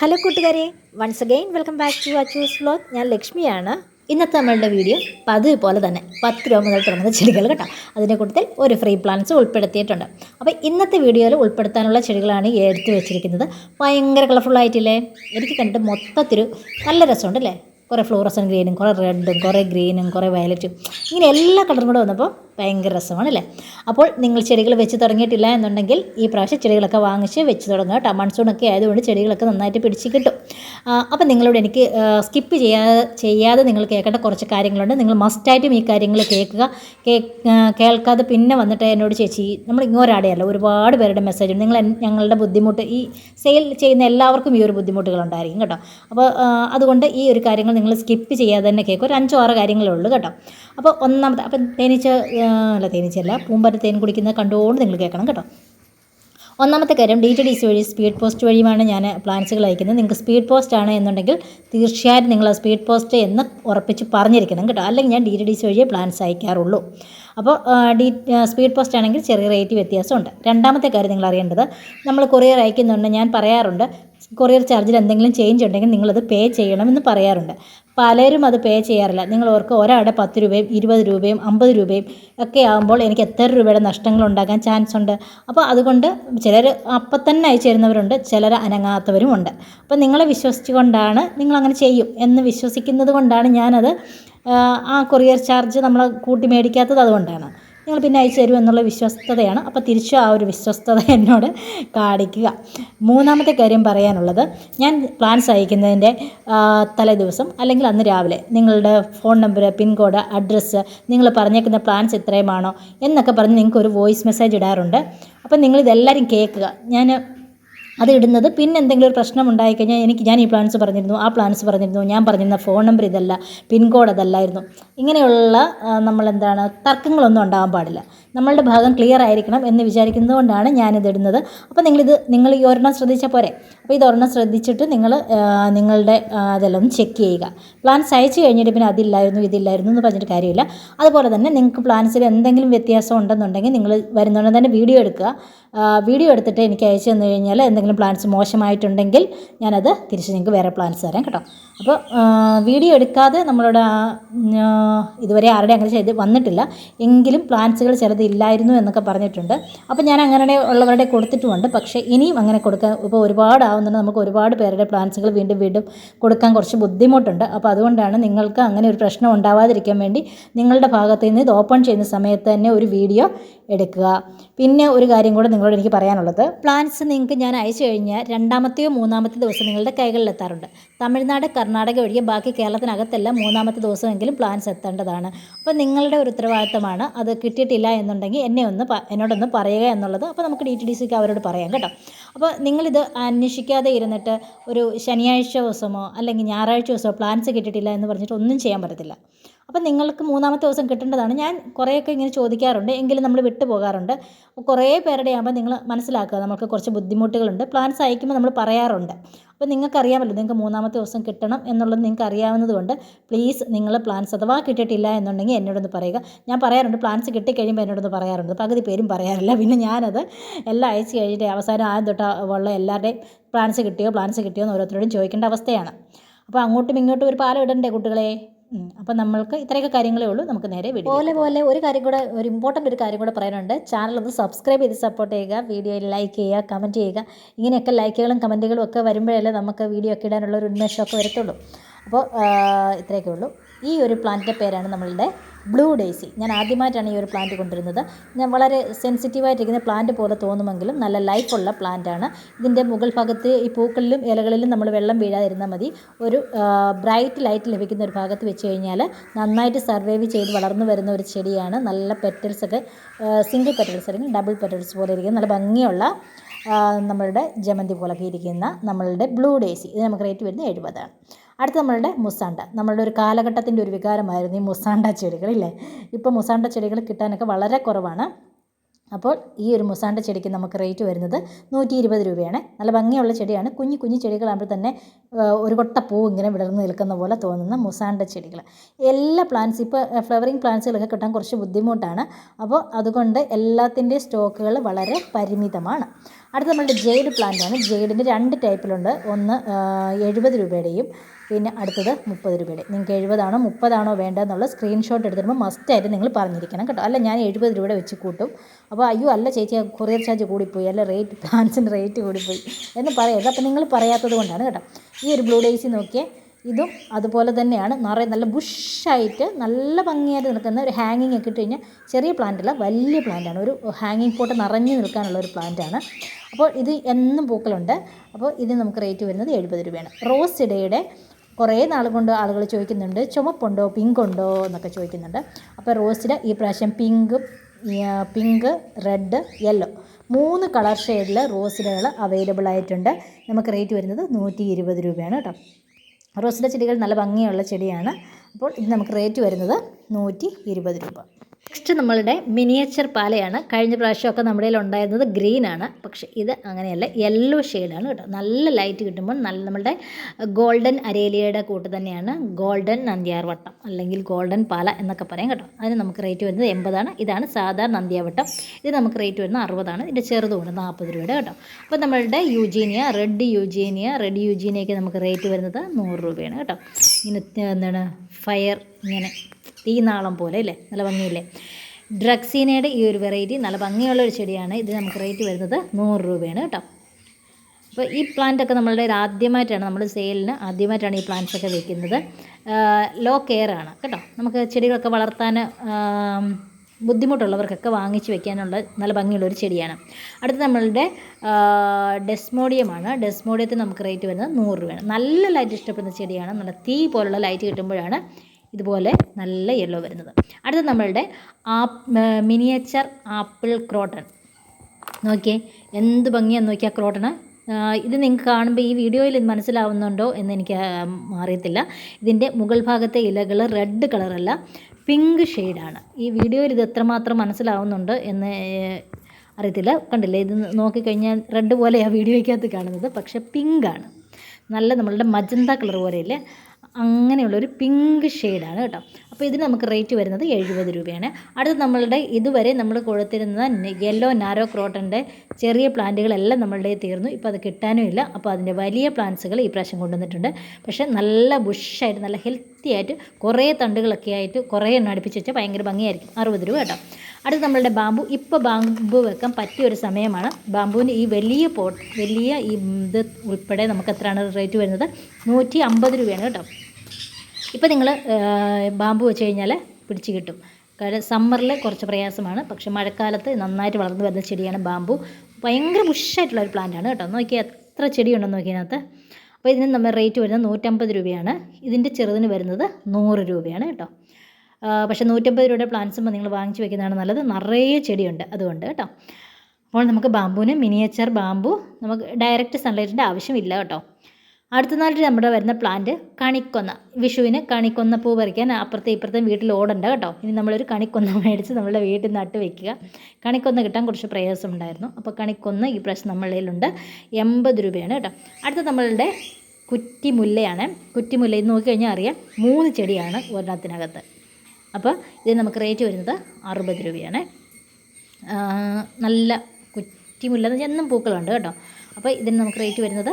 Hello കൂട്ടുകാരെ. Once again welcome back to Achus vlog ഞാൻ ലക്ഷ്മിയാണ്. ഇന്നത്തെ നമ്മളുടെ വീഡിയോ പതിവ് പോലെ തന്നെ പത്ത് രൂപ മുതൽ തുടങ്ങുന്ന ചെടികൾ കേട്ടോ. അതിനെ കൂട്ടത്തിൽ ഒരു ഫ്രീ പ്ലാന്റ്സ് ഉൾപ്പെടുത്തിയിട്ടുണ്ട്. അപ്പോൾ ഇന്നത്തെ വീഡിയോയിൽ ഉൾപ്പെടുത്താനുള്ള ചെടികളാണ് എടുത്ത് വെച്ചിരിക്കുന്നത്. ഭയങ്കര കളർഫുൾ ആയിട്ടില്ലേ? എനിക്ക് കണ്ടിട്ട് മൊത്തത്തിൽ നല്ല രസമുണ്ട് അല്ലേ കുറേ ഫ്ലോറസൻ ഗ്രീനും കുറേ റെഡും കുറേ ഗ്രീനും കുറേ വയലറ്റും ഇങ്ങനെ എല്ലാ കളറും കൂടെ വന്നപ്പോൾ ഭയങ്കര രസമാണ് അല്ലേ അപ്പോൾ നിങ്ങൾ ചെടികൾ വെച്ച് തുടങ്ങിയിട്ടില്ല എന്നുണ്ടെങ്കിൽ ഈ പ്രാവശ്യം ചെടികളൊക്കെ വാങ്ങിച്ച് വെച്ച് തുടങ്ങുക കേട്ടോ. മൺസൂണൊക്കെ ആയതുകൊണ്ട് ചെടികളൊക്കെ നന്നായിട്ട് പിടിച്ച് കിട്ടും. അപ്പം നിങ്ങളോട് എനിക്ക് സ്കിപ്പ് ചെയ്യാതെ ചെയ്യാതെ നിങ്ങൾ കേൾക്കേണ്ട കുറച്ച് കാര്യങ്ങളുണ്ട്. നിങ്ങൾ മസ്റ്റായിട്ടും ഈ കാര്യങ്ങൾ കേൾക്കുക. കേൾക്കാതെ പിന്നെ വന്നിട്ട് എന്നോട് ചേച്ചി നമ്മൾ ഇങ്ങോരാടെയല്ല ഒരുപാട് പേരുടെ മെസ്സേജ് നിങ്ങൾ ഞങ്ങളുടെ ബുദ്ധിമുട്ട് ഈ സെയിൽ ചെയ്യുന്ന എല്ലാവർക്കും ഈ ഒരു ബുദ്ധിമുട്ടുകളുണ്ടായിരിക്കും കേട്ടോ. അപ്പോൾ അതുകൊണ്ട് ഈ ഒരു കാര്യങ്ങൾ നിങ്ങൾ സ്കിപ്പ് ചെയ്യാതെ തന്നെ കേൾക്കും ഒരു അഞ്ചോ ആറോ കാര്യങ്ങളേ ഉള്ളൂ കേട്ടോ. അപ്പോൾ ഒന്നാമത്തെ അപ്പം തേനീച്ച അല്ല തേനീച്ചയല്ല പൂമ്പാറ്റ തേൻ കുടിക്കുന്നത് കണ്ടുകൊണ്ട് നിങ്ങൾ കേൾക്കണം കേട്ടോ. ഒന്നാമത്തെ കാര്യം ഡി ടി ഡി സി വഴി സ്പീഡ് പോസ്റ്റ് വഴിയുമാണ് ഞാൻ പ്ലാൻസുകൾ അയക്കുന്നത്. നിങ്ങൾക്ക് സ്പീഡ് പോസ്റ്റ് ആണ് എന്നുണ്ടെങ്കിൽ തീർച്ചയായും നിങ്ങൾ സ്പീഡ് പോസ്റ്റ് എന്ന് ഉറപ്പിച്ച് പറഞ്ഞിരിക്കണം കേട്ടോ. അല്ലെങ്കിൽ ഞാൻ ഡി ടി ഡി സി വഴിയേ പ്ലാൻസ് അയക്കാറുള്ളൂ. അപ്പോൾ ഡി സ്പീഡ് പോസ്റ്റ് ആണെങ്കിൽ ചെറിയ റേറ്റ് വ്യത്യാസമുണ്ട്. രണ്ടാമത്തെ കാര്യം നിങ്ങൾ അറിയേണ്ടത് നമ്മൾ കൊറിയർ അയക്കുന്നുണ്ട് ഞാൻ പറയാറുണ്ട് കൊറിയർ ചാർജിൽ എന്തെങ്കിലും ചേഞ്ച് ഉണ്ടെങ്കിൽ നിങ്ങളത് പേ ചെയ്യണമെന്ന് പറയാറുണ്ട്. പലരും അത് പേ ചെയ്യാറില്ല. നിങ്ങൾ ഓർക്ക് ഒരാളുടെ പത്ത് രൂപയും ഇരുപത് രൂപയും അമ്പത് രൂപയും ഒക്കെ ആകുമ്പോൾ എനിക്ക് എത്ര രൂപയുടെ നഷ്ടങ്ങൾ ഉണ്ടാകാൻ ചാൻസ് ഉണ്ട്? അപ്പോൾ അതുകൊണ്ട് ചിലർ അപ്പം തന്നെ അയച്ചു തരുന്നവരുണ്ട് ചിലർ അനങ്ങാത്തവരും ഉണ്ട്. അപ്പോൾ നിങ്ങളെ വിശ്വസിച്ചുകൊണ്ടാണ് നിങ്ങളങ്ങനെ ചെയ്യും എന്ന് വിശ്വസിക്കുന്നത് കൊണ്ടാണ് ഞാനത് ആ, കൊറിയർ ചാർജ് നമ്മൾ കൂട്ടി മേടിക്കാത്തത് അതുകൊണ്ടാണ്. നിങ്ങൾ പിന്നെ അയച്ചു തരും എന്നുള്ള വിശ്വസ്തതയാണ്. അപ്പോൾ തിരിച്ചു ആ ഒരു വിശ്വസ്തത എന്നോട് കാണിക്കുക. മൂന്നാമത്തെ കാര്യം പറയാനുള്ളത് ഞാൻ പ്ലാൻസ് അയക്കുന്നതിന്റെ തലേദിവസം അല്ലെങ്കിൽ അന്ന് രാവിലെ നിങ്ങളുടെ ഫോൺ നമ്പർ പിൻകോഡ് അഡ്രസ്സ് നിങ്ങൾ പറഞ്ഞേക്കുന്ന പ്ലാൻസ് ഇത്രയുമാണോ എന്നൊക്കെ പറഞ്ഞ് നിങ്ങൾക്ക് ഒരു വോയിസ് മെസ്സേജ് ഇടാറുണ്ട്. അപ്പം നിങ്ങളിതെല്ലാവരും കേൾക്കുക. ഞാൻ അത് ഇടുന്നത് പിന്നെ എന്തെങ്കിലും ഒരു പ്രശ്നം ഉണ്ടായിക്കഴിഞ്ഞാൽ എനിക്ക് ഞാൻ ഈ പ്ലാൻസ് പറഞ്ഞിരുന്നു ആ പ്ലാൻസ് പറഞ്ഞിരുന്നു ഞാൻ പറഞ്ഞിരുന്ന ഫോൺ നമ്പർ ഇതല്ല പിൻകോഡ് അതല്ലായിരുന്നു. ഇങ്ങനെയുള്ള നമ്മളെന്താണ് തർക്കങ്ങളൊന്നും ഉണ്ടാകാൻ പാടില്ല. നമ്മളുടെ ഭാഗം ക്ലിയർ ആയിരിക്കണം എന്ന് വിചാരിക്കുന്നത് കൊണ്ടാണ് ഞാനിതിടുന്നത്. അപ്പോൾ നിങ്ങളിത് നിങ്ങൾ ഈ ഒരെണ്ണം ശ്രദ്ധിച്ചാൽ പോരെ. അപ്പോൾ ഇത് ഒരെണ്ണം ശ്രദ്ധിച്ചിട്ട് നിങ്ങൾ നിങ്ങളുടെ അതെല്ലാം ചെക്ക് ചെയ്യുക. പ്ലാൻസ് അയച്ചു കഴിഞ്ഞിട്ട് പിന്നെ അതില്ലായിരുന്നു ഇതില്ലായിരുന്നു എന്ന് പറഞ്ഞിട്ട് കാര്യമില്ല. അതുപോലെ തന്നെ നിങ്ങൾക്ക് പ്ലാൻസിൽ എന്തെങ്കിലും വ്യത്യാസം ഉണ്ടെന്നുണ്ടെങ്കിൽ നിങ്ങൾ വരുന്നുണ്ടെന്ന് തന്നെ വീഡിയോ എടുക്കുക. വീഡിയോ എടുത്തിട്ട് എനിക്ക് അയച്ചു തന്നു കഴിഞ്ഞാൽ എന്തെങ്കിലും പ്ലാൻസ് മോശമായിട്ടുണ്ടെങ്കിൽ ഞാനത് തിരിച്ച് നിങ്ങൾക്ക് വേറെ പ്ലാൻസ് തരാം കേട്ടോ. അപ്പോൾ വീഡിയോ എടുക്കാതെ നമ്മളോട് ഇതുവരെ ആരുടെ അങ്ങനെ ചെയ്ത് വന്നിട്ടില്ല. എങ്കിലും പ്ലാൻസുകൾ ചിലത് ഇല്ലായിരുന്നു എന്നൊക്കെ പറഞ്ഞിട്ടുണ്ട്. അപ്പോൾ ഞാൻ അങ്ങനെ ഉള്ളവരുടെ കൊടുത്തിട്ടുമുണ്ട്. പക്ഷേ ഇനിയും അങ്ങനെ കൊടുക്കാൻ ഇപ്പോൾ ഒരുപാട് ആവുന്നുണ്ട് നമുക്ക് ഒരുപാട് പേരുടെ പ്ലാൻസുകൾ വീണ്ടും വീണ്ടും കൊടുക്കാൻ കുറച്ച് ബുദ്ധിമുട്ടുണ്ട്. അപ്പോൾ അതുകൊണ്ടാണ് നിങ്ങൾക്ക് അങ്ങനെ ഒരു പ്രശ്നം ഉണ്ടാവാതിരിക്കാൻ വേണ്ടി നിങ്ങളുടെ ഭാഗത്ത് നിന്ന് ഇത് ഓപ്പൺ ചെയ്യുന്ന സമയത്ത് തന്നെ ഒരു വീഡിയോ എടുക്കുക. പിന്നെ ഒരു കാര്യം കൂടെ നിങ്ങളോട് എനിക്ക് പറയാനുള്ളത്. പ്ലാന്റ്സ് നിങ്ങൾക്ക് ഞാൻ അയച്ചു കഴിഞ്ഞാൽ രണ്ടാമത്തെയോ മൂന്നാമത്തെ ദിവസം നിങ്ങളുടെ കൈകളിൽ എത്താറുണ്ട്. തമിഴ്നാട് കർണാടക ഒഴികെ ബാക്കി കേരളത്തിനകത്തെല്ലാം മൂന്നാമത്തെ ദിവസമെങ്കിലും പ്ലാന്റ്സ് എത്തേണ്ടതാണ്. അപ്പോൾ നിങ്ങളുടെ ഒരു ഉത്തരവാദിത്തമാണ്. അത് കിട്ടിയിട്ടില്ല എന്നുണ്ടെങ്കിൽ എന്നെ ഒന്ന് എന്നോടൊന്ന് പറയുക എന്നുള്ളത്. അപ്പോൾ നമുക്ക് ഡി ടി ഡി സിക്ക് അവരോട് പറയാം കേട്ടോ. അപ്പോൾ നിങ്ങളിത് അന്വേഷിക്കാതെ ഇരുന്നിട്ട് ഒരു ശനിയാഴ്ച ദിവസമോ അല്ലെങ്കിൽ ഞായറാഴ്ച ദിവസമോ പ്ലാൻസ് കിട്ടിയിട്ടില്ല എന്ന് പറഞ്ഞിട്ട് ഒന്നും ചെയ്യാൻ പറ്റത്തില്ല. അപ്പോൾ നിങ്ങൾക്ക് മൂന്നാമത്തെ ദിവസം കിട്ടേണ്ടതാണ്. ഞാൻ കുറേയൊക്കെ ഇങ്ങനെ ചോദിക്കാറുണ്ട്. എങ്കിലും നമ്മൾ വിട്ടു പോകാറുണ്ട്. കുറേ പേരുടെ ആകുമ്പോൾ നിങ്ങൾ മനസ്സിലാക്കുക. നമുക്ക് കുറച്ച് ബുദ്ധിമുട്ടുകളുണ്ട്. പ്ലാൻസ് അയക്കുമ്പോൾ നമ്മൾ പറയാറുണ്ട്. അപ്പോൾ നിങ്ങൾക്കറിയാമല്ലോ നിങ്ങൾക്ക് മൂന്നാമത്തെ ദിവസം കിട്ടണം എന്നുള്ളത് നിങ്ങൾക്ക് അറിയാവുന്നതുകൊണ്ട് പ്ലീസ് നിങ്ങൾ പ്ലാൻസ് അഥവാ കിട്ടിയിട്ടില്ല എന്നുണ്ടെങ്കിൽ എന്നോടൊന്ന് പറയുക. ഞാൻ പറയാറുണ്ട് പ്ലാൻസ് കിട്ടിക്കഴിയുമ്പോൾ എന്നോടൊന്ന് പറയാറുണ്ട്. പകുതി പേരും പറയാറില്ല. പിന്നെ ഞാനത് എല്ലാം അയച്ചു കഴിഞ്ഞിട്ട് അവസാനം ആദ്യം തൊട്ട് ഉള്ള എല്ലാവരുടെയും പ്ലാൻസ് കിട്ടിയോ പ്ലാൻസ് കിട്ടിയോ എന്ന് ഓരോരുത്തരോടും ചോദിക്കേണ്ട അവസ്ഥയാണ്. അപ്പോൾ അങ്ങോട്ടും ഇങ്ങോട്ടും ഒരു പാലം ഇടണ്ടേ കുട്ടികളെ. അപ്പോൾ നമ്മൾക്ക് ഇത്രയൊക്കെ കാര്യങ്ങളേ ഉള്ളൂ. നമുക്ക് നേരെ വീഡിയോ പോലെ പോലെ ഒരു കാര്യം കൂടെ ഒരു ഇമ്പോർട്ടന്റ് ഒരു കാര്യം കൂടെ പറയാനുണ്ട്. ചാനൽ ഒന്ന് സബ്സ്ക്രൈബ് ചെയ്ത് സപ്പോർട്ട് ചെയ്യുക. വീഡിയോയിൽ ലൈക്ക് ചെയ്യുക കമന്റ് ചെയ്യുക. ഇങ്ങനെയൊക്കെ ലൈക്കുകളും കമന്റുകളും ഒക്കെ വരുമ്പോഴല്ലേ നമുക്ക് വീഡിയോ ഒക്കെ ഇടാനുള്ള ഒരു ഉന്മേഷമൊക്കെ വരത്തുള്ളൂ. അപ്പോൾ ഇത്രയൊക്കെ ഉള്ളൂ. ഈ ഒരു പ്ലാന്റിന്റെ പേരാണ് നമ്മളുടെ ബ്ലൂ ഡേസി ഞാൻ ആദ്യമായിട്ടാണ് ഈ ഒരു പ്ലാന്റ് കൊണ്ടുവരുന്നത്. ഞാൻ വളരെ സെൻസിറ്റീവായിട്ടിരിക്കുന്ന പ്ലാന്റ് പോലെ തോന്നുമെങ്കിലും നല്ല ലൈഫുള്ള പ്ലാന്റാണ്. ഇതിന്റെ മുകൾ ഭാഗത്ത് ഈ പൂക്കളിലും ഇലകളിലും നമ്മൾ വെള്ളം വീഴാതിരുന്നാൽ മതി. ഒരു ബ്രൈറ്റ് ലൈറ്റ് ലഭിക്കുന്ന ഒരു ഭാഗത്ത് വെച്ച് കഴിഞ്ഞാൽ നന്നായിട്ട് സർവൈവ് ചെയ്ത് വളർന്നു വരുന്ന ഒരു ചെടിയാണ്. നല്ല പെറ്റൽസ് ഒക്കെ സിംഗിൾ പെറ്റൽസ് അല്ലെങ്കിൽ ഡബിൾ പെറ്റൽസ് പോലെ ഇരിക്കുന്ന നല്ല ഭംഗിയുള്ള നമ്മളുടെ ജമന്തി പോലൊക്കെ ഇരിക്കുന്ന നമ്മളുടെ ബ്ലൂ ഡേസി ഇത് നമുക്ക് റേറ്റ് വരുന്നത് എഴുപതാണ് അടുത്ത നമ്മളുടെ മുസാണ്ട. നമ്മളുടെ ഒരു കാലഘട്ടത്തിന്റെ ഒരു വികാരമായിരുന്നു ഈ മുസാണ്ട ചെടികൾ ഇല്ലേ? ഇപ്പോൾ മുസാണ്ട ചെടികൾ കിട്ടാനൊക്കെ വളരെ കുറവാണ്. അപ്പോൾ ഈ ഒരു മുസാണ്ട ചെടിക്ക് നമുക്ക് റേറ്റ് വരുന്നത് നൂറ്റി ഇരുപത് രൂപയാണ്. നല്ല ഭംഗിയുള്ള ചെടിയാണ്. കുഞ്ഞു കുഞ്ഞു ചെടികളാകുമ്പോൾ തന്നെ ഒരു കൊട്ട പൂ ഇങ്ങനെ വിടർന്ന് നിൽക്കുന്ന പോലെ തോന്നുന്ന മുസാണ്ട ചെടികൾ. എല്ലാ പ്ലാന്റ്സ് ഇപ്പോൾ ഫ്ലവറിങ് പ്ലാന്റ്സുകളൊക്കെ കിട്ടാൻ കുറച്ച് ബുദ്ധിമുട്ടാണ്. അപ്പോൾ അതുകൊണ്ട് എല്ലാത്തിന്റെയും സ്റ്റോക്കുകൾ വളരെ പരിമിതമാണ്. അടുത്ത നമ്മളുടെ ജെയ്ഡ് പ്ലാന്റ് ആണ്. ജെയ്ഡിന്റെ രണ്ട് ടൈപ്പിലുണ്ട് ഒന്ന് എഴുപത് രൂപയുടെയും പിന്നെ അടുത്തത് മുപ്പത് രൂപയുടെ നിങ്ങൾക്ക് എഴുപതാണോ മുപ്പതാണോ വേണ്ടതെന്നുള്ള സ്ക്രീൻഷോട്ട് എടുത്തിരുമ്പോൾ മസ്റ്റായിട്ട് നിങ്ങൾ പറഞ്ഞിരിക്കണം കേട്ടോ. അല്ല ഞാൻ എഴുപത് രൂപയുടെ വെച്ച് കൂട്ടും. അപ്പോൾ അയ്യോ അല്ല ചേച്ചി കൊറിയർ ചാർജ് കൂടിപ്പോയി. അല്ല റേറ്റ് പ്ലാൻസിന്റെ റേറ്റ് കൂടിപ്പോയി. എന്ന് പറയരുത്. അപ്പോൾ നിങ്ങൾ പറയാത്തത് കൊണ്ടാണ് കേട്ടോ. ഈ ഒരു ബ്ലൂ ഡേയ്സി നോക്കിയേ ഇതും അതുപോലെ തന്നെയാണ്. നിറയെ നല്ല ബുഷായിട്ട് നല്ല ഭംഗിയായിട്ട് നിൽക്കുന്ന ഒരു ഹാങ്ങിങ് ഒക്കെ ഇട്ട് കഴിഞ്ഞാൽ ചെറിയ പ്ലാന്റല്ല വലിയ പ്ലാന്റാണ് ഒരു ഹാങ്ങിങ് പോട്ട് നിറഞ്ഞു നിൽക്കാനുള്ള ഒരു പ്ലാന്റാണ് അപ്പോൾ ഇത് എന്നും പൂക്കളുണ്ട്. അപ്പോൾ ഇത് നമുക്ക് റേറ്റ് വരുന്നത് എഴുപത് രൂപയാണ്. റോസ് ഇടയുടെ കുറേ നാൾ കൊണ്ട് ആളുകൾ ചോദിക്കുന്നുണ്ട് ചുമപ്പുണ്ടോ പിങ്ക് ഉണ്ടോ എന്നൊക്കെ ചോദിക്കുന്നുണ്ട്. അപ്പോൾ റോസിന് ഈ പ്രാവശ്യം പിങ്ക് പിങ്ക് റെഡ് യെല്ലോ മൂന്ന് കളർ ഷെയ്ഡിൽ റോസിഡുകൾ അവൈലബിൾ ആയിട്ടുണ്ട്. നമുക്ക് റേറ്റ് വരുന്നത് നൂറ്റി ഇരുപത് രൂപയാണ് കേട്ടോ. റോസിന്റെ ചെടികൾ നല്ല ഭംഗിയുള്ള ചെടിയാണ്. അപ്പോൾ ഇത് നമുക്ക് റേറ്റ് വരുന്നത് നൂറ്റി ഇരുപത് രൂപ. നെക്സ്റ്റ് നമ്മളുടെ മിനിയേച്ചർ പാലയാണ്. കഴിഞ്ഞ പ്രാവശ്യമൊക്കെ നമ്മുടെ ഉണ്ടായിരുന്നത് ഗ്രീൻ ആണ്. പക്ഷേ ഇത് അങ്ങനെയല്ല യെല്ലോ ഷെയ്ഡാണ് കേട്ടോ. നല്ല ലൈറ്റ് കിട്ടുമ്പോൾ നല്ല നമ്മളുടെ ഗോൾഡൻ അരേലിയയുടെ കൂട്ട് തന്നെയാണ് ഗോൾഡൻ നന്ദിയാർവട്ടം അല്ലെങ്കിൽ ഗോൾഡൻ പാല എന്നൊക്കെ പറയാം കേട്ടോ. അതിന് നമുക്ക് റേറ്റ് വരുന്നത് എൺപതാണ്. ഇതാണ് സാധാരണ നന്ദിയാവട്ടം ഇത് നമുക്ക് റേറ്റ് വരുന്നത് അറുപതാണ്. ഇതിന്റെ ചെറുതുകൊണ്ട് നാൽപ്പത് രൂപയുടെ കേട്ടോ. അപ്പോൾ നമ്മളുടെ യൂജീനിയ റെഡ് യൂജീനിയ റെഡ് യൂജീനിയയ്ക്ക് നമുക്ക് റേറ്റ് വരുന്നത് നൂറ് രൂപയാണ് കേട്ടോ. ഇങ്ങനെ എന്താണ്? ഫയർ ഇങ്ങനെ തീനാളം പോലെ അല്ലേ? നല്ല ഭംഗിയില്ലേ? ഡ്രഗ്സീനയുടെ ഈ ഒരു വെറൈറ്റി നല്ല ഭംഗിയുള്ള ഒരു ചെടിയാണ്. ഇത് നമുക്ക് റേറ്റ് വരുന്നത് നൂറ് രൂപയാണ് കേട്ടോ. അപ്പോൾ ഈ പ്ലാന്റ് ഒക്കെ നമ്മളുടെ ആദ്യമായിട്ടാണ് നമ്മൾ സെയിലിന് ആദ്യമായിട്ടാണ് ഈ പ്ലാന്റ്സ് ഒക്കെ വെക്കുന്നത്. ലോ കെയർ ആണ് കേട്ടോ. നമുക്ക് ചെടികളൊക്കെ വളർത്താൻ ബുദ്ധിമുട്ടുള്ളവർക്കൊക്കെ വാങ്ങിച്ച് വെക്കാനുള്ള നല്ല ഭംഗിയുള്ള ഒരു ചെടിയാണ്. അടുത്ത നമ്മളുടെ ഡെസ്മോഡിയമാണ് ഡെസ്മോഡിയത്തിന് നമുക്ക് റേറ്റ് വരുന്നത് നൂറ് രൂപയാണ്. നല്ല ലൈറ്റ് ഇഷ്ടപ്പെടുന്ന ചെടിയാണ്. നല്ല തീ പോലുള്ള ലൈറ്റ് കിട്ടുമ്പോഴാണ് ഇതുപോലെ നല്ല യെല്ലോ വരുന്നത്. അടുത്ത നമ്മളുടെ ആപ്പ് മിനിയേച്ചർ ആപ്പിൾ ക്രോട്ടൺ നോക്കിയേ എന്ത് ഭംഗിയാന്ന് നോക്കിയാൽ ക്രോട്ടണ് ഇത് നിങ്ങൾക്ക് കാണുമ്പോൾ ഈ വീഡിയോയിൽ ഇത് മനസ്സിലാവുന്നുണ്ടോ എന്ന് എനിക്ക് അറിയത്തില്ല. ഇതിന്റെ മുകൾ ഭാഗത്തെ ഇലകൾ റെഡ് കളറല്ല പിങ്ക് ഷെയ്ഡാണ് ഈ വീഡിയോയിൽ ഇത് എത്രമാത്രം മനസ്സിലാവുന്നുണ്ട് എന്ന് അറിയത്തില്ല. കണ്ടില്ലേ ഇത് നോക്കിക്കഴിഞ്ഞാൽ റെഡ് പോലെയാണ് വീഡിയോയ്ക്കകത്ത് കാണുന്നത് പക്ഷേ പിങ്കാണ് നല്ല നമ്മളുടെ മജന്ത കളർ പോലെയല്ലേ? അങ്ങനെയുള്ളൊരു പിങ്ക് ഷെയ്ഡാണ് കേട്ടോ. അപ്പോൾ ഇതിന് നമുക്ക് റേറ്റ് വരുന്നത് എഴുപത് രൂപയാണ്. അടുത്ത് നമ്മളുടെ ഇതുവരെ നമ്മൾ കൊടുത്തിരുന്ന യെല്ലോ നാരോ ക്രോട്ടന്റെ ചെറിയ പ്ലാന്റുകളെല്ലാം നമ്മളുടെ തീർന്നു. ഇപ്പോൾ അത് കിട്ടാനും ഇല്ല. അപ്പോൾ അതിന്റെ വലിയ പ്ലാന്റ്സുകൾ ഈ പ്രാവശ്യം കൊണ്ടുവന്നിട്ടുണ്ട്. പക്ഷേ നല്ല ബുഷായിട്ട് നല്ല ഹെൽത്തി ആയിട്ട് കുറേ തണ്ടുകളൊക്കെ ആയിട്ട് കുറേ എണ്ണം അടുപ്പിച്ച് വെച്ചാൽ ഭയങ്കര ഭംഗിയായിരിക്കും. അറുപത് രൂപ കേട്ടോ. അടുത്ത് നമ്മളുടെ ബാമ്പു. ഇപ്പോൾ ബാമ്പു വെക്കാൻ പറ്റിയ ഒരു സമയമാണ്. ബാമ്പുവിന്റെ ഈ വലിയ പോട്ട് വലിയ ഈ ഇത് ഉൾപ്പെടെ നമുക്ക് എത്രയാണ് റേറ്റ് വരുന്നത്? നൂറ്റി അമ്പത് രൂപയാണ് കേട്ടോ. ഇപ്പോൾ നിങ്ങൾ ബാമ്പു വെച്ച് കഴിഞ്ഞാൽ പിടിച്ച് കിട്ടും. കാരണം സമ്മറിൽ കുറച്ച് പ്രയാസമാണ്. പക്ഷേ മഴക്കാലത്ത് നന്നായിട്ട് വളർന്നു വരുന്ന ചെടിയാണ് ബാമ്പു. ഭയങ്കര ബുഷായിട്ടുള്ള ഒരു പ്ലാന്റാണ് കേട്ടോ. നോക്കിയാൽ എത്ര ചെടിയുണ്ടെന്ന് നോക്കിയതിനകത്ത് അപ്പോൾ ഇതിന് നമ്മൾ റേറ്റ് വരുന്നത് നൂറ്റമ്പത് രൂപയാണ്. ഇതിന്റെ ചെറുതിന് വരുന്നത് നൂറ് രൂപയാണ് കേട്ടോ. പക്ഷേ നൂറ്റമ്പത് രൂപയുടെ പ്ലാന്റ്സുമ്പോൾ നിങ്ങൾ വാങ്ങിച്ച് വെക്കുന്നതാണ് നല്ലത്. നിറയെ ചെടിയുണ്ട് അതുകൊണ്ട് കേട്ടോ. അപ്പോൾ നമുക്ക് ബാമ്പുവിന് മിനിയേച്ചർ ബാമ്പു നമുക്ക് ഡയറക്റ്റ് സൺലൈറ്റിന്റെ ആവശ്യമില്ല കേട്ടോ. അടുത്ത നാളിൽ നമ്മുടെ വരുന്ന പ്ലാന്റ് കണിക്കൊന്ന. വിഷുവിന് കണിക്കൊന്ന പൂ പറിക്കാൻ അപ്പുറത്തെ ഇപ്പുറത്തെ വീട്ടിൽ ഓടണ്ട കേട്ടോ. ഇനി നമ്മളൊരു കണിക്കൊന്ന മേടിച്ച് നമ്മളുടെ വീട്ടിൽ നട്ട് വെക്കുക. കണിക്കൊന്ന കിട്ടാൻ കുറച്ച് പ്രയാസം ഉണ്ടായിരുന്നു. അപ്പോൾ കണിക്കൊന്ന് ഈ പ്രാവശ്യം നമ്മളിലുണ്ട് എൺപത് രൂപയാണ് കേട്ടോ. അടുത്ത നമ്മളുടെ കുറ്റിമുല്ലയാണ്. കുറ്റിമുല്ല ഇത് നോക്കിക്കഴിഞ്ഞാൽ അറിയാം. മൂന്ന് ചെടിയാണ് ഒരെണ്ണത്തിനകത്ത്. അപ്പോൾ ഇത് നമുക്ക് റേറ്റ് വരുന്നത് അറുപത് രൂപയാണ്. നല്ല കുറ്റിമുല്ല എന്ന് വെച്ചാൽ എന്നും പൂക്കളുണ്ട് കേട്ടോ. അപ്പോൾ ഇതിന് നമുക്ക് റേറ്റ് വരുന്നത്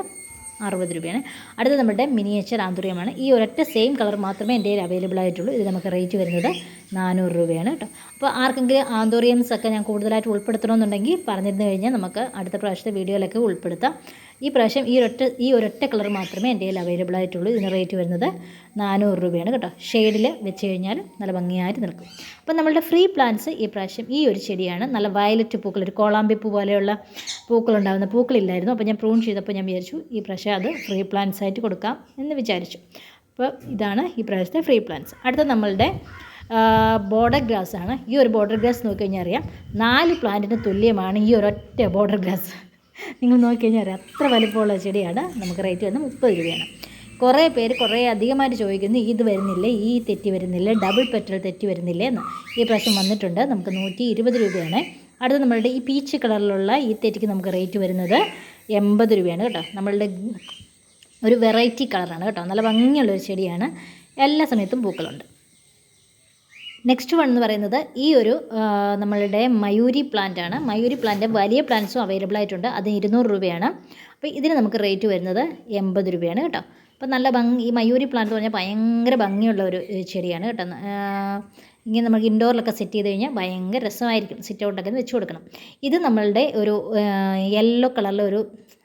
അറുപത് രൂപയാണ്. അടുത്ത നമ്മുടെ മിനിയേച്ചർ ആന്തൂര്യമാണ് ഈ ഒരൊറ്റ സെയിം കളർ മാത്രമേ എന്റെ കയ്യിൽ അവൈലബിൾ ആയിട്ടുള്ളൂ. ഇത് നമുക്ക് റേറ്റ് വരുന്നത് നാനൂറ് രൂപയാണ് കേട്ടോ. അപ്പോൾ ആർക്കെങ്കിലും ആന്തോറിയംസ് ഒക്കെ ഞാൻ കൂടുതലായിട്ട് ഉൾപ്പെടുത്തണമെന്നുണ്ടെങ്കിൽ പറഞ്ഞിരുന്നു കഴിഞ്ഞാൽ നമുക്ക് അടുത്ത പ്രാവശ്യത്തെ വീഡിയോയിലൊക്കെ ഉൾപ്പെടുത്താം. ഈ പ്രാവശ്യം ഈ ഒരൊറ്റ ഈ ഒരൊറ്റ കളർ മാത്രമേ എന്റെ കയ്യിൽ അവൈലബിൾ ആയിട്ടുള്ളൂ. ഇതിന് റേറ്റ് വരുന്നത് നാനൂറ് രൂപയാണ് കേട്ടോ. ഷെയ്ഡിൽ വെച്ച് കഴിഞ്ഞാൽ നല്ല ഭംഗിയായിട്ട് നിൽക്കും. അപ്പോൾ നമ്മളുടെ ഫ്രീ പ്ലാന്റ്സ് ഈ പ്രാവശ്യം ഈ ഒരു ചെടിയാണ്. നല്ല വയലറ്റ് പൂക്കൾ ഒരു കോളാമ്പി പൂ പോലെയുള്ള പൂക്കളുണ്ടാകുന്ന പൂക്കളില്ലായിരുന്നു. അപ്പോൾ ഞാൻ പ്രൂൺ ചെയ്തപ്പോൾ ഞാൻ വിചാരിച്ചു ഈ പ്രാവശ്യം അത് ഫ്രീ പ്ലാന്റ്സ് ആയിട്ട് കൊടുക്കാം എന്ന് വിചാരിച്ചു. അപ്പോൾ ഇതാണ് ഈ പ്രാവശ്യത്തെ ഫ്രീ പ്ലാന്റ്സ് അടുത്ത നമ്മളുടെ ബോർഡർ ഗ്രാസ് ആണ്. ഈ ഒരു ബോർഡർ ഗ്രാസ് നോക്കിക്കഴിഞ്ഞാൽ അറിയാം. നാല് പ്ലാന്റിന് തുല്യമാണ് ഈ ഒരൊറ്റ ബോർഡർ ഗ്രാസ് നിങ്ങൾ നോക്കിക്കഴിഞ്ഞാൽ അത്ര വലിപ്പമുള്ള ചെടിയാണ്. നമുക്ക് റേറ്റ് വന്ന് മുപ്പത് രൂപയാണ്. കുറേ പേര് കുറേ അധികമായിട്ട് ചോദിക്കുന്നു ഇത് വരുന്നില്ല? ഈ തെറ്റി വരുന്നില്ല? ഡബിൾ പെറ്റൽ തെറ്റി വരുന്നില്ല? എന്ന്. ഈ പ്രാവശ്യം വന്നിട്ടുണ്ട്. നമുക്ക് നൂറ്റി ഇരുപത് രൂപയാണ്. അടുത്ത നമ്മളുടെ ഈ പീച്ച് കളറിലുള്ള ഈ തെറ്റിക്ക് നമുക്ക് റേറ്റ് വരുന്നത് എൺപത് രൂപയാണ് കേട്ടോ. നമ്മളുടെ ഒരു വെറൈറ്റി കളറാണ് കേട്ടോ. നല്ല ഭംഗിയുള്ളൊരു ചെടിയാണ്. എല്ലാ സമയത്തും പൂക്കളുണ്ട്. നെക്സ്റ്റ് വൺ എന്ന് പറയുന്നത് ഈ ഒരു നമ്മളുടെ മയൂരി പ്ലാന്റ് ആണ്. മയൂരി പ്ലാന്റ് വലിയ പ്ലാന്റ്സും അവൈലബിൾ ആയിട്ടുണ്ട്. അത് ഇരുന്നൂറ് രൂപയാണ്. അപ്പോൾ ഇതിന് നമുക്ക് റേറ്റ് വരുന്നത് എൺപത് രൂപയാണ് കേട്ടോ. അപ്പോൾ നല്ല ഭംഗി ഈ മയൂരി പ്ലാന്റ് എന്ന് പറഞ്ഞാൽ ഭയങ്കര ഭംഗിയുള്ള ഒരു ചെടിയാണ് കേട്ടോ. ഇങ്ങനെ നമുക്ക് ഇൻഡോറിലൊക്കെ സെറ്റ് ചെയ്ത് കഴിഞ്ഞാൽ ഭയങ്കര രസമായിരിക്കും. സിറ്റ് ഔട്ടൊക്കെ വെച്ച് കൊടുക്കണം. ഇത് നമ്മളുടെ ഒരു യെല്ലോ കളറിലൊരു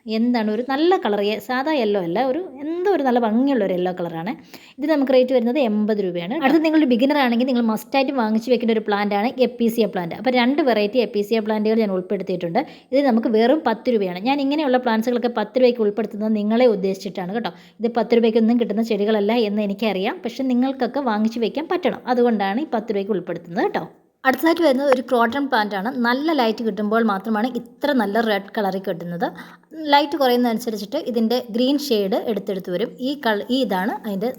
എന്താണ് ഒരു നല്ല കളർ സാധാ യെല്ലോ അല്ല ഒരു എന്തോ ഒരു നല്ല ഭംഗിയുള്ള ഒരു യെല്ലോ കളറാണ് ഇത് നമുക്ക് റേറ്റ് വരുന്നത് എൺപത് രൂപയാണ്. അടുത്ത് നിങ്ങളൊരു ബിഗിനർ ആണെങ്കിൽ നിങ്ങൾ മസ്റ്റായിട്ട് വാങ്ങിച്ച് വെക്കേണ്ട ഒരു പ്ലാന്റ് ആണ് എപ്പീസിയ പ്ലാന്റ് അപ്പോൾ രണ്ട് വെറൈറ്റി എപ്പീസിയ പ്ലാന്റുകൾ ഞാൻ ഉൾപ്പെടുത്തിയിട്ടുണ്ട്. ഇത് നമുക്ക് വെറും പത്ത് രൂപയാണ്. ഞാൻ ഇങ്ങനെയുള്ള പ്ലാന്റ്സുകളൊക്കെ പത്ത് രൂപയ്ക്ക് ഉൾപ്പെടുത്തുന്നത് നിങ്ങളെ ഉദ്ദേശിച്ചിട്ടാണ് കേട്ടോ. ഇത് പത്ത് രൂപയ്ക്കൊന്നും കിട്ടുന്ന ചെടികളല്ല എന്ന് എനിക്കറിയാം. പക്ഷേ നിങ്ങൾക്കൊക്കെ വാങ്ങിച്ച് വെക്കാൻ പറ്റണം. അതുകൊണ്ടാണ് ഈ പത്ത് രൂപയ്ക്ക് ഉൾപ്പെടുത്തുന്നത് കേട്ടോ. അടുത്തതായിട്ട് വരുന്നത് ഒരു ക്രോട്ടൺ പ്ലാന്റ് ആണ്. നല്ല ലൈറ്റ് കിട്ടുമ്പോൾ മാത്രമാണ് ഇത്ര നല്ല റെഡ് കളറിൽ കിട്ടുന്നത്. ലൈറ്റ് കുറയുന്നതനുസരിച്ചിട്ട് ഇതിന്റെ ഗ്രീൻ ഷെയ്ഡ് എടുത്തെടുത്ത് വരും. ഈ കൾ ഈ ഇതാണ് അതിന്റെ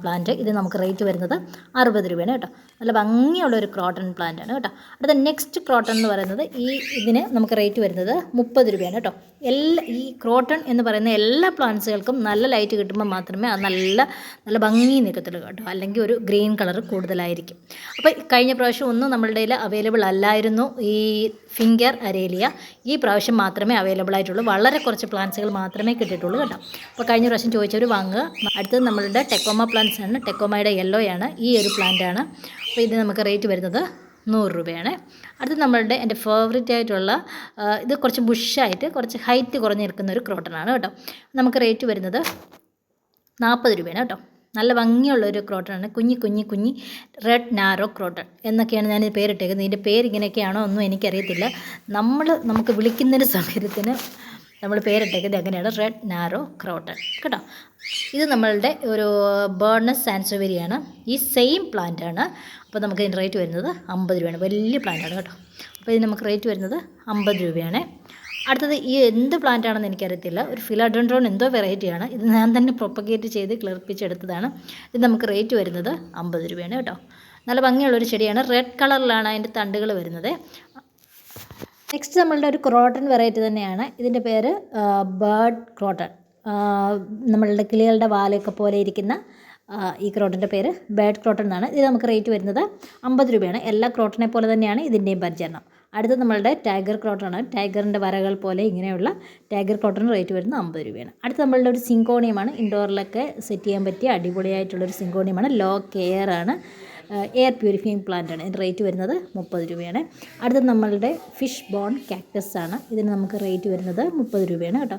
പ്ലാന്റ് ഇത് നമുക്ക് റേറ്റ് വരുന്നത് അറുപത് രൂപയാണ് കേട്ടോ. നല്ല ഭംഗിയുള്ള ഒരു ക്രോട്ടൺ പ്ലാന്റ് ആണ് കേട്ടോ. അടുത്ത നെക്സ്റ്റ് ക്രോട്ടൺ എന്ന് പറയുന്നത് ഈ ഇതിന് നമുക്ക് റേറ്റ് വരുന്നത് മുപ്പത് രൂപയാണ് കേട്ടോ. എല്ലാ ഈ ക്രോട്ടൺ എന്ന് പറയുന്ന എല്ലാ പ്ലാന്റ്സുകൾക്കും നല്ല ലൈറ്റ് കിട്ടുമ്പോൾ മാത്രമേ അത് നല്ല നല്ല ഭംഗി നിൽക്കത്തുള്ളൂ കേട്ടോ. അല്ലെങ്കിൽ ഒരു ഗ്രീൻ കളർ കൂടുതലായിരിക്കും. അപ്പോൾ കഴിഞ്ഞ പ്രാവശ്യം ഒന്നും നമ്മളുടെ കയ്യിൽ അവൈലബിൾ അല്ലായിരുന്നു ഈ ഫിംഗർ അരേലിയ. ഈ പ്രാവശ്യം മാത്രമേ അവൈലബിൾ ആയിട്ടുള്ളൂ. വളരെ കുറച്ച് പ്ലാന്റ്സുകൾ മാത്രമേ കിട്ടിയിട്ടുള്ളൂ കേട്ടോ. അപ്പോൾ കഴിഞ്ഞ പ്രാവശ്യം ചോദിച്ചവർ വാങ്ങുക. അടുത്തത് നമ്മളുടെ ടെക്കോമ പ്ലാന്റ്സ് ആണ്. ടെക്കോമയുടെ യെല്ലോ ആണ്. ഈ ഒരു പ്ലാന്റ് ആണ്. അപ്പോൾ ഇത് നമുക്ക് റേറ്റ് വരുന്നത് നൂറ് രൂപയാണ്. അടുത്ത് നമ്മളുടെ എന്റെ ഫേവറേറ്റ് ആയിട്ടുള്ള ഇത് കുറച്ച് ബുഷായിട്ട് കുറച്ച് ഹൈറ്റ് കുറഞ്ഞ് നിൽക്കുന്ന ഒരു ക്രോട്ടനാണ് കേട്ടോ. നമുക്ക് റേറ്റ് വരുന്നത് നാൽപ്പത് രൂപയാണ് കേട്ടോ. നല്ല ഭംഗിയുള്ള ഒരു ക്രോട്ടനാണ്. കുഞ്ഞി കുഞ്ഞി കുഞ്ഞി റെഡ് നാരോ ക്രോട്ടൺ എന്നൊക്കെയാണ് ഞാൻ പേരിട്ടേക്കുന്നത്. ഇതിന്റെ പേര് ഇങ്ങനെയൊക്കെയാണോ ഒന്നും എനിക്കറിയത്തില്ല. നമ്മൾ നമുക്ക് വിളിക്കുന്നൊരു സൗകര്യത്തിന് നമ്മൾ പേരിട്ടേക്കുന്നത് എങ്ങനെയാണ്? റെഡ് നാരോ ക്രോട്ടൺ കേട്ടോ? ഇത് നമ്മളുടെ ഒരു ബേർണസ് സാൻസോവേരിയാണ് ഈ സെയിം പ്ലാന്റ് ആണ്. അപ്പോൾ നമുക്ക് ഇതിന്റെ റേറ്റ് വരുന്നത് അമ്പത് രൂപയാണ്. വലിയ പ്ലാന്റാണ് കേട്ടോ. അപ്പോൾ ഇതിന് നമുക്ക് റേറ്റ് വരുന്നത് അമ്പത് രൂപയാണ്. അടുത്തത് ഈ എന്ത് പ്ലാന്റാണെന്ന് എനിക്കറിയത്തില്ല. ഒരു ഫിലാഡൻഡ്രോൺ എന്തോ വെറൈറ്റിയാണ് ഇത് ഞാൻ തന്നെ പ്രൊപ്പഗേറ്റ് ചെയ്ത് ക്ലർപ്പിച്ചെടുത്തതാണ്. ഇത് നമുക്ക് റേറ്റ് വരുന്നത് അമ്പത് രൂപയാണ് കേട്ടോ. നല്ല ഭംഗിയുള്ളൊരു ചെടിയാണ്. റെഡ് കളറിലാണ് അതിന്റെ തണ്ടുകൾ വരുന്നത്. നെക്സ്റ്റ് നമ്മളുടെ ഒരു ക്രോട്ടൺ വെറൈറ്റി തന്നെയാണ്. ഇതിന്റെ പേര് ബേർഡ് ക്രോട്ടൺ നമ്മളുടെ കിളികളുടെ വാലൊക്കെ പോലെ ഇരിക്കുന്ന ഈ ക്രോട്ടന്റെ പേര് ബേർഡ് ക്രോട്ടൺ എന്നാണ്. ഇത് നമുക്ക് റേറ്റ് വരുന്നത് അമ്പത് രൂപയാണ്. എല്ലാ ക്രോട്ടനെ പോലെ തന്നെയാണ് ഇതിന്റെയും പരിചരണം. അടുത്ത നമ്മളുടെ ടൈഗർ ക്രോട്ടണാണ് ടൈഗറിന്റെ വരകൾ പോലെ ഇങ്ങനെയുള്ള ടൈഗർ ക്രോട്ടൺ റേറ്റ് വരുന്നത് അമ്പത് രൂപയാണ്. അടുത്ത നമ്മളുടെ ഒരു സിങ്കോണിയമാണ് ഇൻഡോറിലൊക്കെ സെറ്റ് ചെയ്യാൻ പറ്റിയ അടിപൊളിയായിട്ടുള്ളൊരു സിങ്കോണിയമാണ് ലോ കെയർ ആണ്. എയർ പ്യൂരിഫയിങ് പ്ലാന്റ് ആണ്. ഇതിന്റെ റേറ്റ് വരുന്നത് മുപ്പത് രൂപയാണ്. അടുത്ത നമ്മളുടെ ഫിഷ് ബോൺ കാക്ടസ് ആണ്. ഇതിന് നമുക്ക് റേറ്റ് വരുന്നത് മുപ്പത് രൂപയാണ് കേട്ടോ.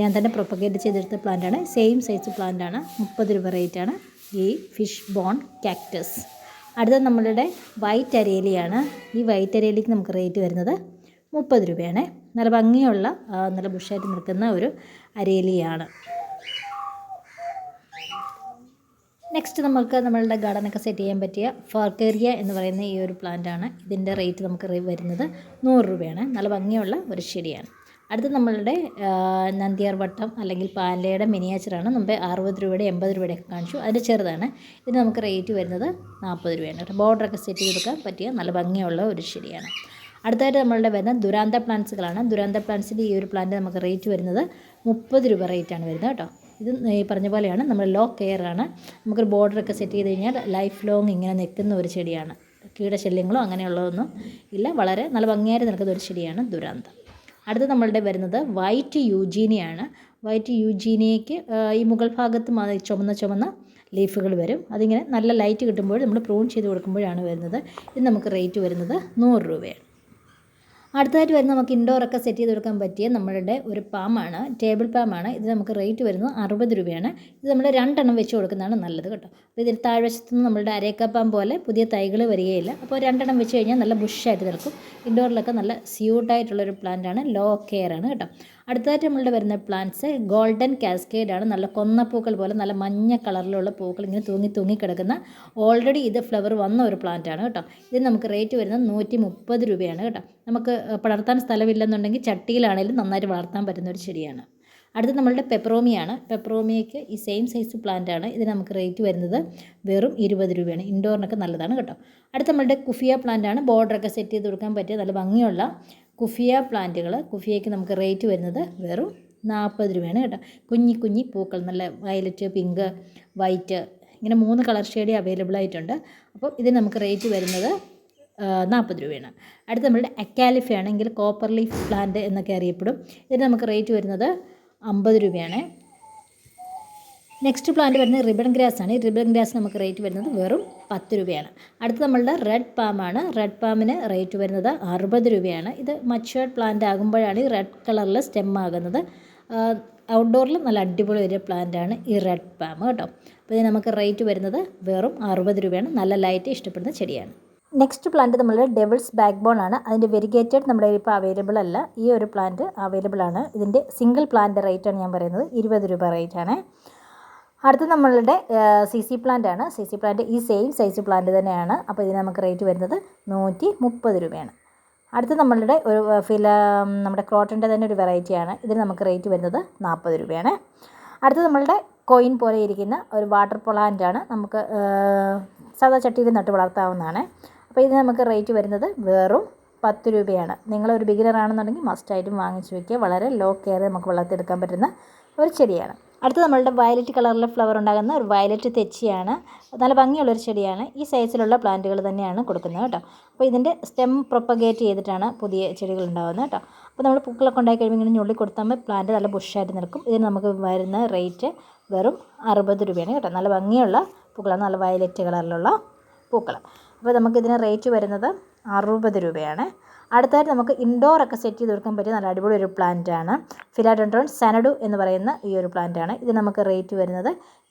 ഞാൻ തന്നെ പ്രൊപ്പഗേറ്റ് ചെയ്തെടുത്ത പ്ലാന്റ് ആണ്. സെയിം സൈസ് പ്ലാന്റ് ആണ്. മുപ്പത് രൂപ റേറ്റ് ആണ് ഈ ഫിഷ് ബോൺ കാക്ടസ് അടുത്തത് നമ്മളുടെ വൈറ്റ് അരേലിയാണ്. ഈ വൈറ്റ് അരേലിക്ക് നമുക്ക് റേറ്റ് വരുന്നത് മുപ്പത് രൂപയാണ്. നല്ല ഭംഗിയുള്ള നല്ല ബുഷായിട്ട് നിൽക്കുന്ന ഒരു അരേലിയാണ്. നെക്സ്റ്റ് നമുക്ക് നമ്മളുടെ ഗാർഡനൊക്കെ സെറ്റ് ചെയ്യാൻ പറ്റിയ ഫാർക്കേറിയ എന്ന് പറയുന്ന ഈ ഒരു പ്ലാന്റ് ആണ്. ഇതിന്റെ റേറ്റ് നമുക്ക് വരുന്നത് നൂറ് രൂപയാണ്. നല്ല ഭംഗിയുള്ള ഒരു ചെടിയാണ്. അടുത്ത നമ്മളുടെ നന്ദിയാർ വട്ടം അല്ലെങ്കിൽ പാലയുടെ മിനിയേച്ചറാണ് മുമ്പേ അറുപത് രൂപയുടെ എൺപത് രൂപയുടെ ഒക്കെ കാണിച്ചു. അതിന്റെ ചെറുതാണ്. ഇതിന് നമുക്ക് റേറ്റ് വരുന്നത് നാൽപ്പത് രൂപയാണ്. ബോർഡറൊക്കെ സെറ്റ് ചെയ്തെടുക്കാൻ പറ്റിയ നല്ല ഭംഗിയുള്ള ഒരു ചെടിയാണ്. അടുത്തായിട്ട് നമ്മളുടെ വരുന്ന ദുരാന്ത പ്ലാന്റ്സുകളാണ് ദുരാന്ത പ്ലാന്റ്സിന്റെ ഈ ഒരു പ്ലാന്റ് നമുക്ക് റേറ്റ് വരുന്നത് മുപ്പത് രൂപ റേറ്റാണ് വരുന്നത് കേട്ടോ. ഇത് ഈ പറഞ്ഞ പോലെയാണ്. നമ്മൾ ലോ കെയർ ആണ്. നമുക്കൊരു ബോർഡറൊക്കെ സെറ്റ് ചെയ്ത് കഴിഞ്ഞാൽ ലൈഫ് ലോങ് ഇങ്ങനെ നിൽക്കുന്ന ഒരു ചെടിയാണ്. കീടശല്യങ്ങളോ അങ്ങനെയുള്ളതൊന്നും ഇല്ല. വളരെ നല്ല ഭംഗിയായിട്ട് നിൽക്കുന്ന ഒരു ചെടിയാണ് ദുരാന്ത. അടുത്ത് നമ്മളുടെ വരുന്നത് വൈറ്റ് യൂജീനിയാണ് വൈറ്റ് യൂജീനിയയ്ക്ക് ഈ മുകൾ ഭാഗത്ത് ചുമന്ന ചുമന്ന ലീഫുകൾ വരും. അതിങ്ങനെ നല്ല ലൈറ്റ് കിട്ടുമ്പോൾ നമ്മൾ പ്രൂൺ ചെയ്ത് കൊടുക്കുമ്പോഴാണ് വരുന്നത്. ഇത് നമുക്ക് റേറ്റ് വരുന്നത് നൂറ് രൂപയാണ്. അടുത്തതായിട്ട് വരുന്ന നമുക്ക് ഇൻഡോറൊക്കെ സെറ്റ് ചെയ്ത് കൊടുക്കാൻ പറ്റിയ നമ്മളുടെ ഒരു പാമാണ് ടേബിൾ പാമാണ് ഇത് നമുക്ക് റേറ്റ് വരുന്നത് അറുപത് രൂപയാണ്. ഇത് നമ്മൾ രണ്ടെണ്ണം വെച്ച് കൊടുക്കുന്നതാണ് നല്ലത് കേട്ടോ. അപ്പോൾ ഇതിന് താഴ്വശത്ത് നിന്ന് നമ്മളുടെ അരേക്കപ്പാം പോലെ പുതിയ തൈകൾ വരികയില്ല. അപ്പോൾ രണ്ടെണ്ണം വെച്ച് കഴിഞ്ഞാൽ നല്ല ബുഷായിട്ട് നിൽക്കും ഇൻഡോറിലൊക്കെ നല്ല സ്യൂട്ടായിട്ടുള്ളൊരു പ്ലാന്റാണ് ലോ കെയർ ആണ് കേട്ടോ. അടുത്തതായിട്ട് നമ്മളുടെ വരുന്ന പ്ലാന്റ്സ് ഗോൾഡൻ കാസ്കേഡ് ആണ്. നല്ല കൊന്നപ്പൂക്കൾ പോലെ നല്ല മഞ്ഞ കളറിലുള്ള പൂക്കൾ ഇങ്ങനെ തൂങ്ങി തൂങ്ങി കിടക്കുന്ന ഓൾറെഡി ഇത് ഫ്ലവർ വന്ന ഒരു പ്ലാന്റ് ആണ് കേട്ടോ. ഇത് നമുക്ക് റേറ്റ് വരുന്നത് നൂറ്റി മുപ്പത് രൂപയാണ് കേട്ടോ. നമുക്ക് വളർത്താൻ സ്ഥലമില്ലെന്നുണ്ടെങ്കിൽ ചട്ടിയിലാണെങ്കിലും നന്നായിട്ട് വളർത്താൻ പറ്റുന്ന ഒരു ചെടിയാണ്. അടുത്ത് നമ്മളുടെ പെപ്പറോമിയാണ് പെപ്പറോമിയയ്ക്ക് ഈ സെയിം സൈസ് പ്ലാന്റ് ആണ്. ഇത് നമുക്ക് റേറ്റ് വരുന്നത് വെറും ഇരുപത് രൂപയാണ്. ഇൻഡോറിനൊക്കെ നല്ലതാണ് കേട്ടോ. അടുത്ത നമ്മളുടെ കുഫിയ പ്ലാന്റ് ആണ്. ബോർഡറൊക്കെ സെറ്റ് ചെയ്ത് കൊടുക്കാൻ പറ്റിയ നല്ല ഭംഗിയുള്ള കുഫിയ പ്ലാന്റുകൾ കുഫിയയ്ക്ക് നമുക്ക് റേറ്റ് വരുന്നത് വെറും നാൽപ്പത് രൂപയാണ് കേട്ടോ. കുഞ്ഞി കുഞ്ഞി പൂക്കൾ നല്ല വയലറ്റ് പിങ്ക് വൈറ്റ് ഇങ്ങനെ മൂന്ന് കളർ ഷെയ്ഡ് അവൈലബിൾ ആയിട്ടുണ്ട്. അപ്പോൾ ഇതിന് നമുക്ക് റേറ്റ് വരുന്നത് നാൽപ്പത് രൂപയാണ്. അടുത്ത നമ്മളുടെ അക്കാലിഫ ആണെങ്കിൽ കോപ്പർ ലീഫ് പ്ലാന്റ് എന്നൊക്കെ അറിയപ്പെടും. ഇതിന് നമുക്ക് റേറ്റ് വരുന്നത് അമ്പത് രൂപയാണ്. നെക്സ്റ്റ് പ്ലാന്റ് വരുന്നത് റിബൺ ഗ്രാസ് ആണ്. ഈ റിബൺ ഗ്രാസ് നമുക്ക് റേറ്റ് വരുന്നത് വെറും പത്ത് രൂപയാണ്. അടുത്ത നമ്മളുടെ റെഡ് പാമാണ് റെഡ് പാമിന് റേറ്റ് വരുന്നത് അറുപത് രൂപയാണ്. ഇത് മച്ചുവേർഡ് പ്ലാന്റ് ആകുമ്പോഴാണ് ഈ റെഡ് കളറിൽ സ്റ്റെം ആകുന്നത്. ഔട്ട്ഡോറിൽ നല്ല അടിപൊളി ഒരു പ്ലാന്റാണ് ഈ റെഡ് പാം കേട്ടോ. അപ്പോൾ ഇത് നമുക്ക് റേറ്റ് വരുന്നത് വെറും അറുപത് രൂപയാണ്. നല്ല ലൈറ്റ് ഇഷ്ടപ്പെടുന്ന ചെടിയാണ്. നെക്സ്റ്റ് പ്ലാന്റ് നമ്മളുടെ ഡെവിൾസ് ബാക്ക് ബോൺ ആണ്. അതിന്റെ വെരിഗേറ്റഡ് നമ്മുടെ ഇപ്പോൾ അവൈലബിൾ അല്ല. ഈ ഒരു പ്ലാന്റ് അവൈലബിൾ ആണ്. ഇതിന്റെ സിംഗിൾ പ്ലാന്റ് റേറ്റ് ആണ് ഞാൻ പറയുന്നത്. ഇരുപത് രൂപ റേറ്റ് ആണ്. അടുത്ത നമ്മളുടെ സി സി പ്ലാന്റ് ആണ്. സി സി പ്ലാന്റ് ഈ സെയിം സൈസ് പ്ലാന്റ് തന്നെയാണ്. അപ്പോൾ ഇതിന് നമുക്ക് റേറ്റ് വരുന്നത് നൂറ്റി മുപ്പത് രൂപയാണ്. അടുത്ത നമ്മളുടെ ഒരു ഫില നമ്മുടെ ക്രോട്ടന്റെ തന്നെ ഒരു വെറൈറ്റിയാണ് ഇതിന് നമുക്ക് റേറ്റ് വരുന്നത് നാൽപ്പത് രൂപയാണ്. അടുത്ത നമ്മളുടെ കോയിൻ പോലെ ഇരിക്കുന്ന ഒരു വാട്ടർ പ്ലാന്റ് ആണ്. നമുക്ക് സാധാ ചട്ടിയിൽ നട്ട് വളർത്താവുന്നതാണ്. അപ്പോൾ ഇതിന് നമുക്ക് റേറ്റ് വരുന്നത് വെറും പത്ത് രൂപയാണ്. നിങ്ങളൊരു ബിഗിനർ ആണെന്നുണ്ടെങ്കിൽ മസ്റ്റായിട്ടും വാങ്ങിച്ചു വയ്ക്കുക വളരെ ലോ കെയർ നമുക്ക് വളർത്തിയെടുക്കാൻ പറ്റുന്ന ഒരു ചെടിയാണ്. അടുത്ത നമ്മളുടെ വയലറ്റ് കളറിലെ ഫ്ലവർ ഉണ്ടാകുന്ന ഒരു വയലറ്റ് തെച്ചിയാണ്. നല്ല ഭംഗിയുള്ളൊരു ചെടിയാണ്. ഈ സൈസിലുള്ള പ്ലാന്റുകൾ തന്നെയാണ് കൊടുക്കുന്നത് കേട്ടോ. അപ്പോൾ ഇതിന്റെ സ്റ്റെം പ്രൊപ്പഗേറ്റ് ചെയ്തിട്ടാണ് പുതിയ ചെടികൾ ഉണ്ടാകുന്നത് കേട്ടോ. അപ്പോൾ നമ്മൾ പൂക്കളൊക്കെ ഉണ്ടായി കഴിയുമ്പോൾ ഇങ്ങനെ ഞുള്ളി കൊടുത്താൽ പ്ലാന്റ് നല്ല ബുഷായിട്ട് നിൽക്കും. ഇതിന് നമുക്ക് വരുന്ന റേറ്റ് വെറും അറുപത് രൂപയാണ് കേട്ടോ. നല്ല ഭംഗിയുള്ള പൂക്കളാണ്. നല്ല വയലറ്റ് കളറിലുള്ള പൂക്കൾ. അപ്പോൾ നമുക്കിതിന് റേറ്റ് വരുന്നത് അറുപത് രൂപയാണ്. അടുത്തായിട്ട് നമുക്ക് ഇൻഡോർ ഒക്കെ സെറ്റ് ചെയ്ത് കൊടുക്കാൻ പറ്റിയ നല്ല അടിപൊളി ഒരു പ്ലാന്റ് ആണ്. ഫിലാഡൻഡ്രോൺ സനഡു എന്ന് പറയുന്ന ഈ ഒരു പ്ലാന്റ് ആണ്. ഇത് നമുക്ക് റേറ്റ് വരുന്നത്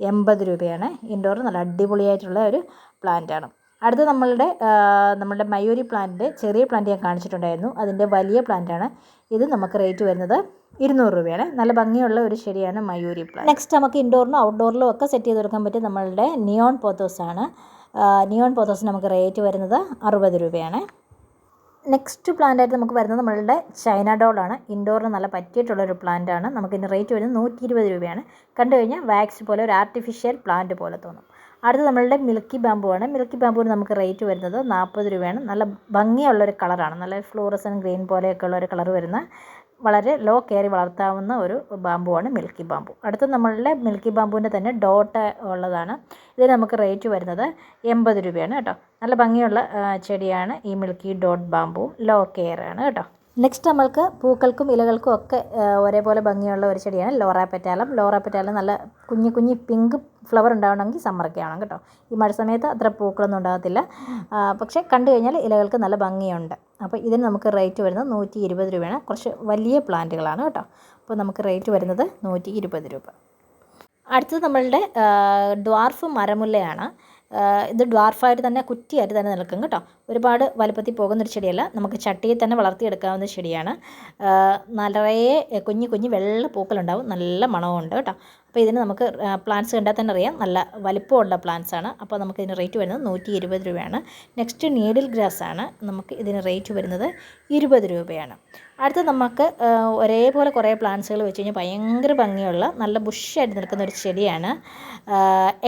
എൺപത് രൂപയാണ്. ഇൻഡോർ നല്ല അടിപൊളിയായിട്ടുള്ള ഒരു പ്ലാന്റ് ആണ്. അടുത്ത നമ്മളുടെ നമ്മളുടെ മയൂരി പ്ലാന്റ് ചെറിയ പ്ലാന്റ് ഞാൻ കാണിച്ചിട്ടുണ്ടായിരുന്നു. അതിന്റെ വലിയ പ്ലാന്റ് ആണ്. ഇത് നമുക്ക് റേറ്റ് വരുന്നത് ഇരുന്നൂറ് രൂപയാണ്. നല്ല ഭംഗിയുള്ള ഒരു ചെടിയാണ് മയൂരി പ്ലാന്റ് നെക്സ്റ്റ് നമുക്ക് ഇൻഡോറിനും ഔട്ട്ഡോറിലും ഒക്കെ സെറ്റ് ചെയ്ത് കൊടുക്കാൻ പറ്റിയ നമ്മളുടെ നിയോൺ പോത്തോസാണ് നിയോൺ പോത്തോസ് നമുക്ക് റേറ്റ് വരുന്നത് അറുപത് രൂപയാണ്. നെക്സ്റ്റ് പ്ലാന്റ് ആയിട്ട് നമുക്ക് വരുന്നത് നമ്മളുടെ ചൈന ഡോളാണ് ഇൻഡോറിന് നല്ല പറ്റിയിട്ടുള്ളൊരു പ്ലാന്റ് ആണ്. നമുക്കിതിന്റെ റേറ്റ് വരുന്നത് നൂറ്റി ഇരുപത് രൂപയാണ്. കണ്ടു കഴിഞ്ഞാൽ വാക്സ് പോലെ ഒരു ആർട്ടിഫിഷ്യൽ പ്ലാന്റ് പോലെ തോന്നും. അടുത്ത് നമ്മളുടെ മിൽക്കി ബാമ്പു ആണ്. മിൽക്കി ബാമ്പുവിന് നമുക്ക് റേറ്റ് വരുന്നത് നാൽപ്പത് രൂപയാണ്. നല്ല ഭംഗിയുള്ളൊരു കളറാണ് നല്ല ഫ്ലൂറസൻ ഗ്രീൻ പോലെയൊക്കെ ഉള്ള ഒരു കളർ വരുന്ന വളരെ ലോ കയറി വളർത്താവുന്ന ഒരു ബാമ്പുവാണ് മിൽക്കി ബാമ്പു അടുത്ത നമ്മളുടെ മിൽക്കി ബാമ്പുവിന്റെ തന്നെ ഡോട്ട് ഉള്ളതാണ്. ഇത് നമുക്ക് റേറ്റ് വരുന്നത് എൺപത് രൂപയാണ് കേട്ടോ. നല്ല ഭംഗിയുള്ള ചെടിയാണ് ഈ milky dot bamboo low care ആണ് കേട്ടോ. നെക്സ്റ്റ് നമ്മൾക്ക് പൂക്കൾക്കും ഇലകൾക്കും ഒക്കെ ഒരേപോലെ ഭംഗിയുള്ള ഒരു ചെടിയാണ് ലോറ പെറ്റാലം. ലോറ പെറ്റാലം നല്ല കുഞ്ഞു കുഞ്ഞു പിങ്ക് ഫ്ലവർ ഉണ്ടാവണമെങ്കിൽ സമ്മറൊക്കെ ആവണം കേട്ടോ. ഈ മഴ സമയത്ത് അത്ര പൂക്കളൊന്നും ഉണ്ടാകത്തില്ല. പക്ഷേ കണ്ടു കഴിഞ്ഞാൽ ഇലകൾക്ക് നല്ല ഭംഗിയുണ്ട്. അപ്പോൾ ഇതിന് നമുക്ക് റേറ്റ് വരുന്നത് നൂറ്റി ഇരുപത് രൂപയാണ്. കുറച്ച് വലിയ പ്ലാന്റുകളാണ് കേട്ടോ. അപ്പോൾ നമുക്ക് റേറ്റ് വരുന്നത് നൂറ്റി ഇരുപത് രൂപ. അടുത്തത് നമ്മളുടെ ഡ്വാർഫ് മരമുല്ലയാണ്. ഇത് ഡ്വാർഫായിട്ട് തന്നെ കുറ്റിയായിട്ട് തന്നെ നിൽക്കും കേട്ടോ. ഒരുപാട് വലുപ്പത്തിൽ പോകുന്നൊരു ചെടിയല്ല. നമുക്ക് ചട്ടിയിൽ തന്നെ വളർത്തിയെടുക്കാവുന്ന ചെടിയാണ്. നിറയെ കുഞ്ഞു കുഞ്ഞു വെള്ള പൂക്കളുണ്ടാവും. നല്ല മണമുണ്ട് കേട്ടോ. അപ്പോൾ ഇതിന് നമുക്ക് പ്ലാന്റ്സ് കണ്ടാൽ തന്നെ അറിയാം. നല്ല വലിപ്പമുള്ള പ്ലാന്റ്സ് ആണ്. അപ്പോൾ നമുക്ക് ഇതിന് റേറ്റ് വരുന്നത് നൂറ്റി ഇരുപത് രൂപയാണ്. നെക്സ്റ്റ് നീഡിൽ ഗ്രാസ് ആണ്. നമുക്ക് ഇതിന് റേറ്റ് വരുന്നത് ഇരുപത് രൂപയാണ്. അടുത്ത നമുക്ക് ഒരേപോലെ കുറേ പ്ലാന്റ്സുകൾ വെച്ച് കഴിഞ്ഞാൽ ഭയങ്കര ഭംഗിയുള്ള നല്ല ബുഷായിട്ട് നിൽക്കുന്ന ഒരു ചെടിയാണ്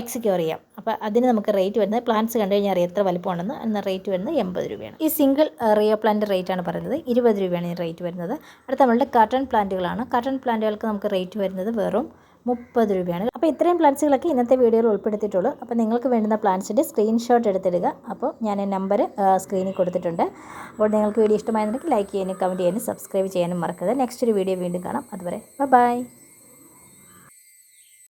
എക്സിക്യൂറിയ. അപ്പോൾ അതിന് നമുക്ക് റേറ്റ് വരുന്നത് പ്ലാന്റ്സ് കണ്ടു കഴിഞ്ഞാൽ അറിയാം എത്ര വലിപ്പമുണ്ടെന്ന്. എന്ന റേറ്റ് വരുന്നത് എൺപത് രൂപയാണ്. ഈ സിംഗിൾ റിയോ പ്ലാന്റ് റേറ്റ് ആണ് പറയുന്നത്. ഇരുപത് രൂപയാണ് ഈ റേറ്റ് വരുന്നത്. അടുത്ത നമ്മളുടെ കട്ടൺ പ്ലാന്റുകളാണ് കട്ടൺ പ്ലാന്റുകൾക്ക് നമുക്ക് റേറ്റ് വരുന്നത് വെറും മുപ്പത് രൂപയാണ്. അപ്പോൾ ഇത്രയും പ്ലാൻസുകളൊക്കെ ഇന്നത്തെ വീഡിയോയിൽ ഉൾപ്പെടുത്തിയിട്ടുള്ളൂ. അപ്പോൾ നിങ്ങൾക്ക് വേണ്ടുന്ന പ്ലാൻസിന്റെ സ്ക്രീൻഷോട്ട് എടുത്തിടുക. അപ്പോൾ ഞാൻ നമ്പർ സ്ക്രീനിൽ കൊടുത്തിട്ടുണ്ട്. അപ്പോൾ നിങ്ങൾക്ക് വീഡിയോ ഇഷ്ടമായിരുന്നെങ്കിൽ ലൈക്ക് ചെയ്യാനും കമന്റ് ചെയ്യാനും സബ്സ്ക്രൈബ് ചെയ്യാനും മറക്കരുത്. നെക്സ്റ്റ് ഒരു വീഡിയോ വീണ്ടും കാണാം. അതുവരെ ബൈ.